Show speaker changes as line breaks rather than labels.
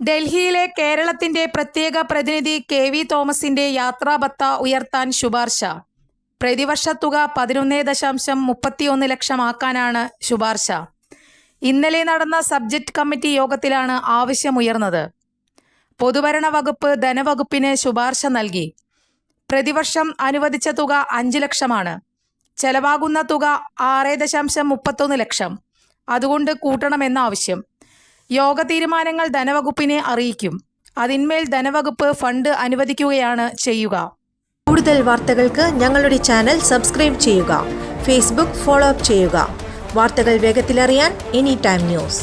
ഡൽഹിയിലെ കേരളത്തിന്റെ പ്രത്യേക പ്രതിനിധി കെ വി തോമസിന്റെ യാത്രാബത്ത ഉയർത്താൻ ശുപാർശ. പ്രതിവർഷ തുക പതിനൊന്ന് ദശാംശം മുപ്പത്തിയൊന്ന് ലക്ഷമാക്കാനാണ് ശുപാർശ. ഇന്നലെ നടന്ന സബ്ജക്ട് കമ്മിറ്റി യോഗത്തിലാണ് ആവശ്യമുയർന്നത്. പൊതുഭരണ വകുപ്പ് ധനവകുപ്പിന് ശുപാർശ നൽകി. പ്രതിവർഷം അനുവദിച്ച തുക അഞ്ച് ലക്ഷമാണ്. ചെലവാകുന്ന തുക ആറ് ദശാംശം മുപ്പത്തൊന്ന് ലക്ഷം. അതുകൊണ്ട് കൂട്ടണമെന്ന ആവശ്യം യോഗ തീരുമാനങ്ങൾ ധനവകുപ്പിനെ അറിയിക്കും. അതിന്മേൽ ധനവകുപ്പ് ഫണ്ട് അനുവദിക്കുകയാണ് ചെയ്യുക.
കൂടുതൽ വാർത്തകൾക്ക് ഞങ്ങളുടെ ചാനൽ സബ്സ്ക്രൈബ് ചെയ്യുക. ഫേസ്ബുക്ക് ഫോളോ അപ്പ് ചെയ്യുക. വാർത്തകൾ വേഗത്തിലറിയാൻ എനി ടൈം ന്യൂസ്.